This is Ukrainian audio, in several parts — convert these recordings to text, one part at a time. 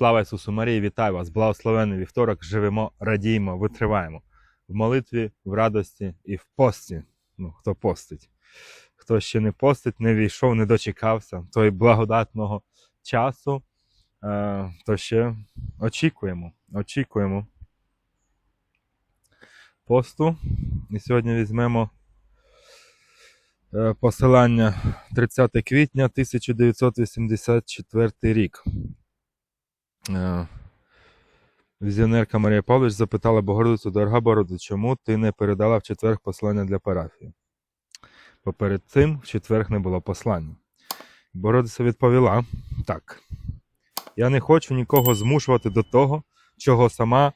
Слава Ісусу Марії, вітаю вас! Благословений вівторок! Живемо, радіємо, витриваємо в молитві, в радості і в пості. Ну, хто постить. Хто ще не постить, не війшов, не дочекався той благодатного часу, е, то ще очікуємо. Очікуємо посту. І сьогодні візьмемо е, посилання 30 квітня 1984 рік. Е, Візіонерка Марія Павлович запитала Богородицю, дорога Богородицю, чому ти не передала в четверг послання для парафії? Бо перед цим в четверг не було послання. Богородиця відповіла: так. Я не хочу нікого змушувати до того, чого сама,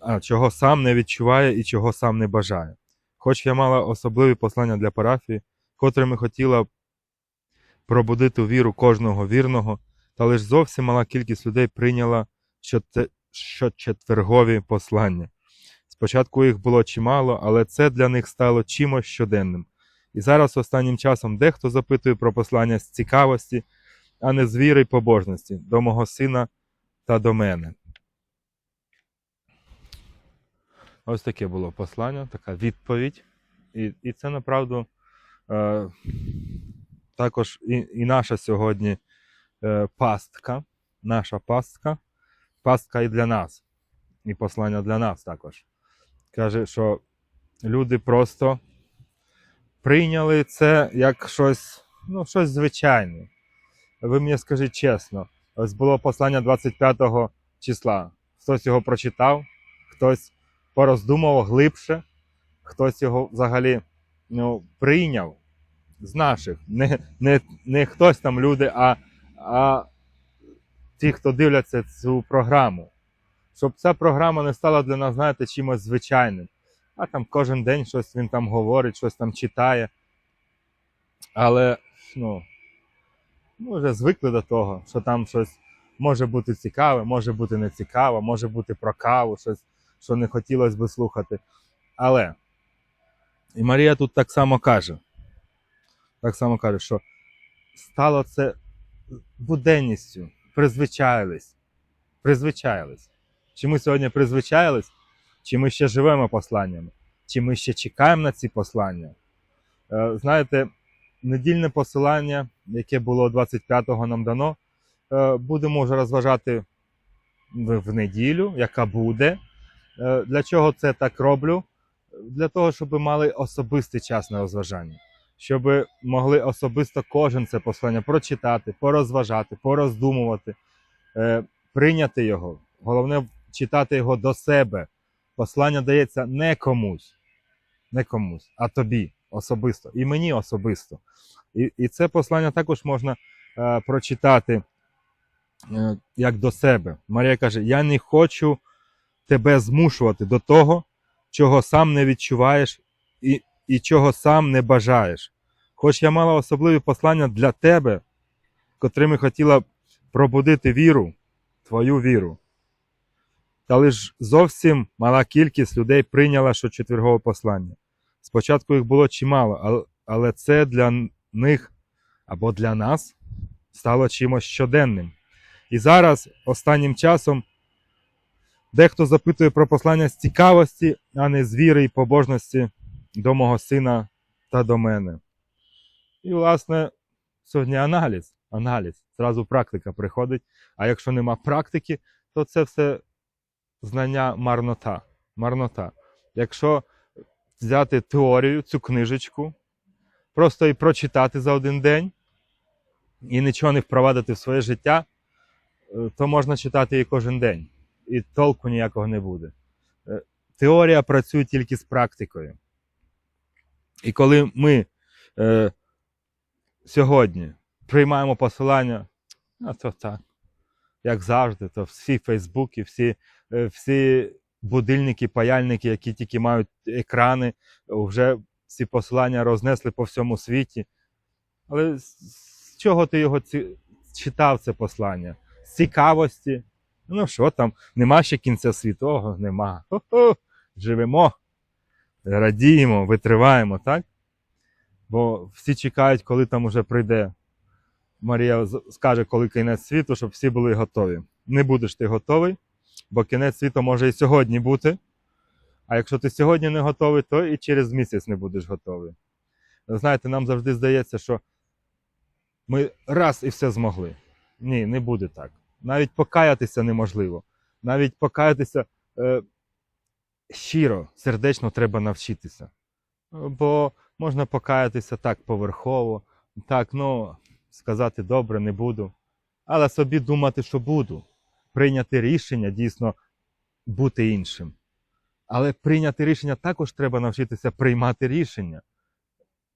а, чого сам не відчуває і чого сам не бажає. Хоч я мала особливі послання для парафії, котрими хотіла пробудити віру кожного вірного, та лише зовсім мала кількість людей прийняла щочетвергові послання. Спочатку їх було чимало, але це для них стало чимось щоденним. І зараз останнім часом дехто запитує про послання з цікавості, а не з віри й побожності до мого сина та до мене. Ось таке було послання, така відповідь. І, і це направду е, також і, і наша сьогодні пастка, наша пастка, пастка і для нас, і послання для нас також. Каже, що люди просто прийняли це як щось, ну, щось звичайне. Ви мені скажіть чесно, ось було послання 25 числа. Хтось його прочитав, хтось пороздумував глибше, хтось його взагалі ну, прийняв з наших. Не, не, не хтось там люди, а, а ті, хто дивляться цю програму. Щоб ця програма не стала для нас, знаєте, чимось звичайним. А там кожен день щось він там говорить, щось там читає. Але ну, ми вже звикли до того, що там щось може бути цікаве, може бути нецікаве, може бути про каву, щось, що не хотілося би слухати. Але і Марія тут так само каже: так само каже, що стало це буденністю, призвичаїлись. Призвичаїлись. Чи ми сьогодні призвичаїлись, чи ми ще живемо посланнями, чи ми ще чекаємо на ці послання. Е, Знаєте, недільне посилання, яке було 25-го нам дано, е, будемо вже розважати в, неділю, яка буде. Е, Для чого це так роблю? Для того, щоб мали особистий час на розважання, щоб могли особисто кожен це послання прочитати, порозважати, пороздумувати, е, прийняти його. Головне читати його до себе. Послання дається не комусь, не комусь, а тобі особисто, і мені особисто. І, і це послання також можна е, прочитати е, як до себе. Марія каже: Я не хочу тебе змушувати до того, чого сам не відчуваєш і, і чого сам не бажаєш. Хоч я мала особливі послання для тебе, котрими хотіла пробудити віру, твою віру. Та лиш зовсім мала кількість людей прийняла щочетвергове послання. Спочатку їх було чимало, але це для них або для нас стало чимось щоденним. І зараз, останнім часом, дехто запитує про послання з цікавості, а не з віри і побожності до мого сина та до мене. І, власне, сьогодні аналіз. Аналіз. Зразу практика приходить. А якщо нема практики, то це все знання марнота. марнота. Якщо взяти теорію, цю книжечку, просто і прочитати за один день і нічого не впровадити в своє життя, е, то можна читати її кожен день. І толку ніякого не буде. Е, Теорія працює тільки з практикою. І коли ми е, сьогодні приймаємо посилання, а то так, як завжди, то всі Фейсбуки, всі, е, всі будильники, паяльники, які тільки мають екрани, вже ці посилання рознесли по всьому світі. Але з чого ти його ці... читав, це послання? З цікавості. Ну що там, нема ще кінця світу? Ого, нема. Хо-хо. Живемо, радіємо, витриваємо, так? Бо всі чекають, коли там уже прийде Марія скаже, коли кінець світу, щоб всі були готові. Не будеш ти готовий, бо кінець світу може і сьогодні бути. А якщо ти сьогодні не готовий, то і через місяць не будеш готовий. Ви Знаєте, нам завжди здається, що ми раз і все змогли. Ні, не буде так. Навіть покаятися неможливо. Навіть покаятися е, щиро, сердечно треба навчитися. Бо можна покаятися так поверхово, так, ну, сказати добре, не буду. Але собі думати, що буду. Прийняти рішення дійсно бути іншим. Але прийняти рішення також треба навчитися приймати рішення.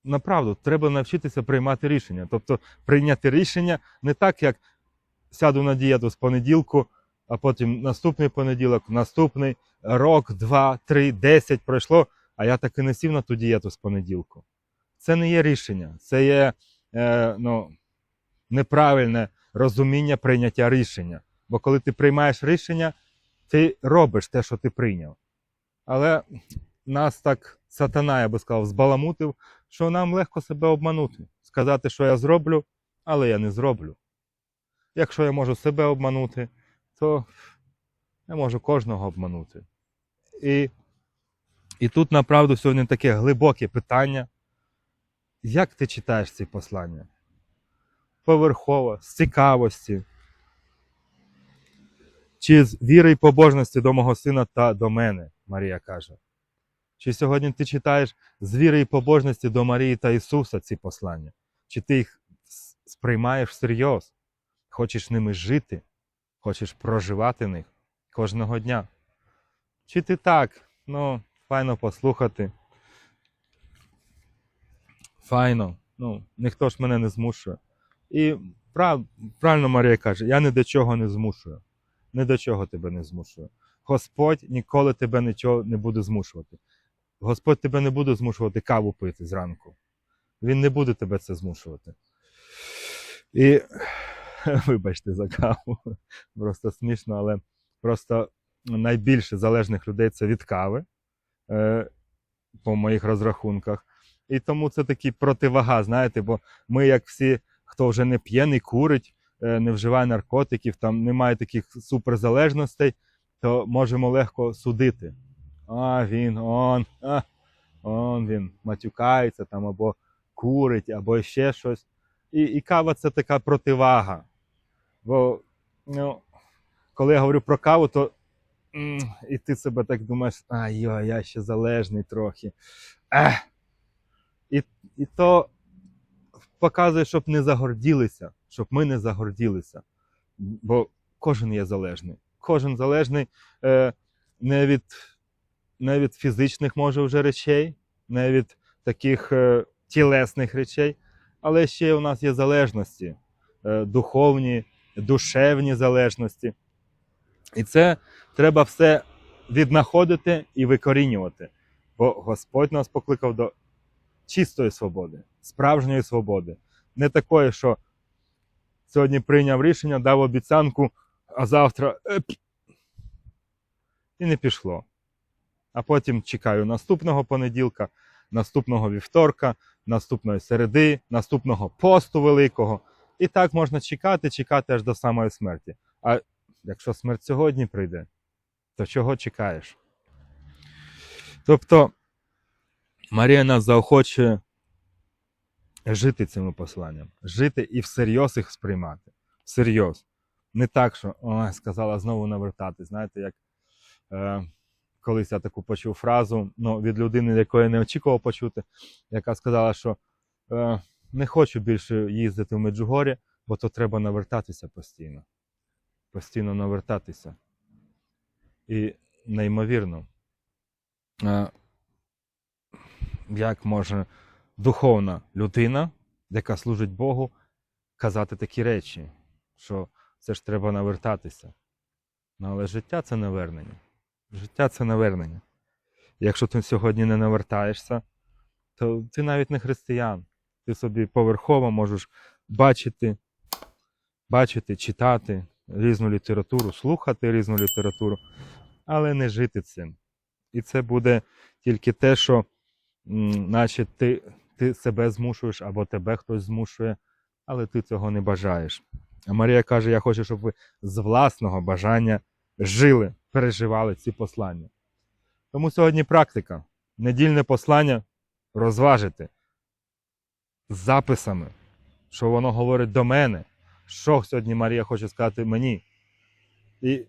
Направду, треба навчитися приймати рішення. Тобто прийняти рішення не так, як сяду на дієту з понеділку, а потім наступний понеділок, наступний рок, два, три, десять пройшло, а я так і не сів на ту дієту з понеділку. Це не є рішення, це є е, ну, неправильне розуміння прийняття рішення. Бо коли ти приймаєш рішення, ти робиш те, що ти прийняв. Але нас так сатана, я би сказав, збаламутив, що нам легко себе обманути. Сказати, що я зроблю, але я не зроблю. Якщо я можу себе обманути, то я можу кожного обманути. І, і тут, направду, сьогодні таке глибоке питання. Як ти читаєш ці послання? Поверхово, з цікавості, чи з віри і побожності до мого сина та до мене, Марія каже. Чи сьогодні ти читаєш з віри і побожності до Марії та Ісуса ці послання? Чи ти їх сприймаєш всерйоз? Хочеш ними жити? Хочеш проживати них кожного дня? Чи ти так? Ну, файно послухати. Файно. Ну, ніхто ж мене не змушує. І прав, правильно Марія каже, я ні до чого не змушую. Ні до чого тебе не змушую. Господь ніколи тебе нічого не буде змушувати. Господь тебе не буде змушувати каву пити зранку. Він не буде тебе це змушувати. І вибачте за каву. Просто смішно, але просто найбільше залежних людей це від кави е, по моїх розрахунках. І тому це такий противага, знаєте, бо ми, як всі, хто вже не п'є, не курить, е, не вживає наркотиків, там немає таких суперзалежностей, то можемо легко судити. А, він, он, а, он він матюкається там або курить, або ще щось. І, і кава це така противага. Бо ну, коли я говорю про каву, то і ти себе так думаєш, а йо, я ще залежний трохи. Ех. І, і то показує, щоб не загорділися, щоб ми не загорділися. Бо кожен є залежний. Кожен залежний е, не, від, не від фізичних, може, вже речей, не від таких е, тілесних речей, але ще у нас є залежності, е, духовні, душевні залежності. І це треба все віднаходити і викорінювати. Бо Господь нас покликав до чистої свободи, справжньої свободи. Не такої, що сьогодні прийняв рішення, дав обіцянку, а завтра і не пішло. А потім чекаю наступного понеділка, наступного вівторка, наступної середи, наступного посту великого. І так можна чекати, чекати аж до самої смерті. А якщо смерть сьогодні прийде, то чого чекаєш? Тобто Марія нас заохочує жити цими посланням, жити і всерйоз їх сприймати. Всерйоз. Не так, що ой, сказала знову навертати. Знаєте, як е, колись я таку почув фразу ну, від людини, якої не очікував почути, яка сказала, що е, не хочу більше їздити в Меджугорі, бо то треба навертатися постійно. Постійно навертатися. І неймовірно, е, як може духовна людина, яка служить Богу, казати такі речі, що це ж треба навертатися. Ну, але життя це навернення. Життя це навернення. Якщо ти сьогодні не навертаєшся, то ти навіть не християн. Ти собі поверхово можеш бачити, бачити, читати різну літературу, слухати різну літературу, але не жити цим. І це буде тільки те, що наче ти, ти себе змушуєш або тебе хтось змушує, але ти цього не бажаєш. А Марія каже: Я хочу, щоб ви з власного бажання жили, переживали ці послання. Тому сьогодні практика. Недільне послання розважити з записами, що воно говорить до мене, що сьогодні Марія хоче сказати мені. І,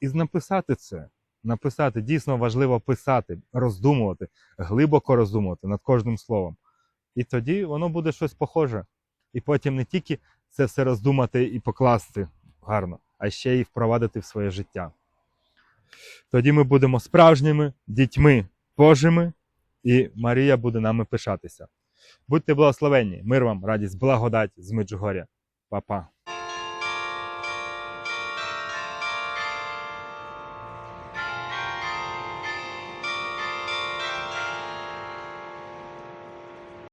і написати це. Написати дійсно важливо писати, роздумувати, глибоко роздумувати над кожним словом. І тоді воно буде щось похоже. І потім не тільки це все роздумати і покласти гарно, а ще й впровадити в своє життя. Тоді ми будемо справжніми дітьми Божими, і Марія буде нами пишатися. Будьте благословенні, мир вам, радість, благодать з Меджугоря. Па-па.